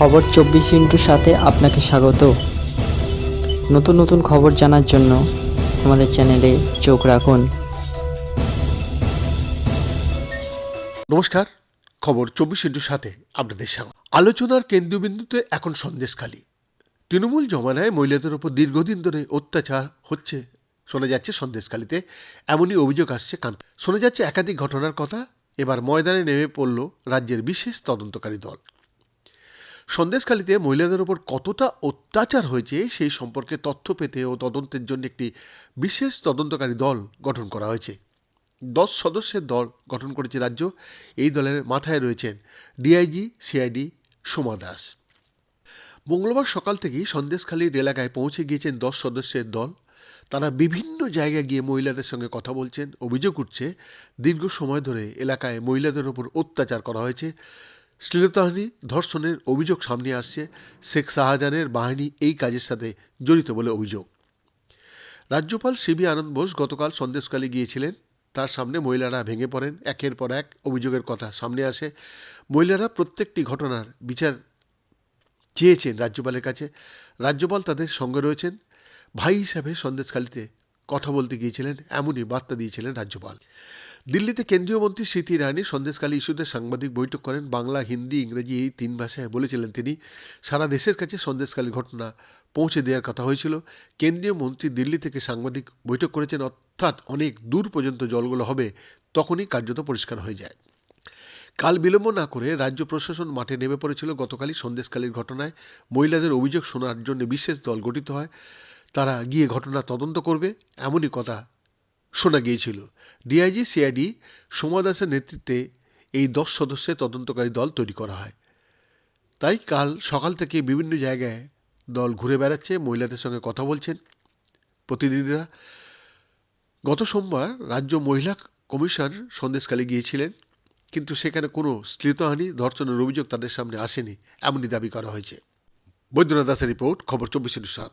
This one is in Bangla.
খবর চব্বিশ ইন্টুর সাথে আপনাকে স্বাগত। নতুন নতুন খবর জানার জন্য আমাদের চ্যানেলে চোখ রাখুন। নমস্কার, খবর চব্বিশ ইন্টুর সাথে আপনাদের স্বাগত। আলোচনার কেন্দ্রবিন্দুতে এখন সন্দেশখালী। তৃণমূল জমানায় মহিলাদের ওপর দীর্ঘদিন ধরে অত্যাচার হচ্ছে, শোনা যাচ্ছে সন্দেশখালীতে। এমনই অভিযোগ আসছে কান শোনা যাচ্ছে একাধিক ঘটনার কথা, এবার ময়দানে নেমে পড়ল রাজ্যের বিশেষ তদন্তকারী দল। সন্দেশখালীতে মহিলাদের ওপর কতটা অত্যাচার হয়েছে সেই সম্পর্কে তথ্য পেতে ও তদন্তের জন্য একটি বিশেষ তদন্তকারী দল গঠন করা হয়েছে। দশ সদস্যের দল গঠন করেছে রাজ্য। এই দলের মাথায় রয়েছেন ডিআইজি, সিআইডি, সোমা দাস। মঙ্গলবার সকাল থেকেই সন্দেশখালীর এলাকায় পৌঁছে গিয়েছেন দশ সদস্যের দল। তারা বিভিন্ন জায়গায় গিয়ে মহিলাদের সঙ্গে কথা বলছেন। অভিযোগ উঠছে, দীর্ঘ সময় ধরে এলাকায় মহিলাদের ওপর অত্যাচার করা হয়েছে। শ্লীলতাহানি ধর্ষণের অভিযোগ সামনে আসছে শেখ শাহজাহানের বাহিনী এই কাজের সাথে জড়িত বলে অভিযোগ। রাজ্যপাল সিবি আনন্দ বোস গতকাল সন্দেশকালী গিয়েছিলেন। তার সামনে মহিলারা ভেঙে পড়েন। একের পর এক অভিযোগের কথা সামনে আসে। মহিলারা প্রত্যেকটি ঘটনার বিচার চেয়েছেন রাজ্যপালের কাছে। রাজ্যপাল তাদের সঙ্গে রয়েছেন। ভাই হিসাবে সন্দেশখালীতে কথা বলতে গিয়েছিলেন, এমনই বার্তা দিয়েছিলেন রাজ্যপাল। দিল্লিতে কেন্দ্রীয় মন্ত্রী স্মৃতি ইরানি সন্দেশখালী ইস্যুতে সাংবাদিক বৈঠক করেন। বাংলা, হিন্দি, ইংরেজি এই তিন ভাষায় বলেছিলেন তিনি, সারা দেশের কাছে সন্দেশখালী ঘটনা পৌঁছে দেওয়ার কথা হয়েছিল। কেন্দ্রীয় মন্ত্রী দিল্লি থেকে সাংবাদিক বৈঠক করেছেন, অর্থাৎ অনেক দূর পর্যন্ত জলগুলো হবে, তখনই কার্যত পরিষ্কার হয়ে যায়। কাল বিলম্ব না করে রাজ্য প্রশাসন মাঠে নেমে পড়েছিল। গতকালই সন্দেশকালীর ঘটনায় মহিলাদের অভিযোগ শোনার জন্য বিশেষ দল গঠিত হয়। তারা গিয়ে ঘটনা তদন্ত করবে, এমনই কথা শোনা গিয়েছিল। ডিআইজি সিআইডি সোমা দাসের নেতৃত্বে এই দশ সদস্যের তদন্তকারী দল তৈরি করা হয়। তাই কাল সকাল থেকে বিভিন্ন জায়গায় দল ঘুরে বেড়াচ্ছে, মহিলাদের সঙ্গে কথা বলছেন। প্রতিনিধিরা গত সোমবার রাজ্য মহিলা কমিশন সন্দেশকালে গিয়েছিলেন, কিন্তু সেখানে কোনো শ্লীতহানি ধর্ষণের অভিযোগ তাদের সামনে আসেনি, এমনই দাবি করা হয়েছে। বৈদ্যনাথ দাসের রিপোর্ট, খবর চব্বিশ সাত।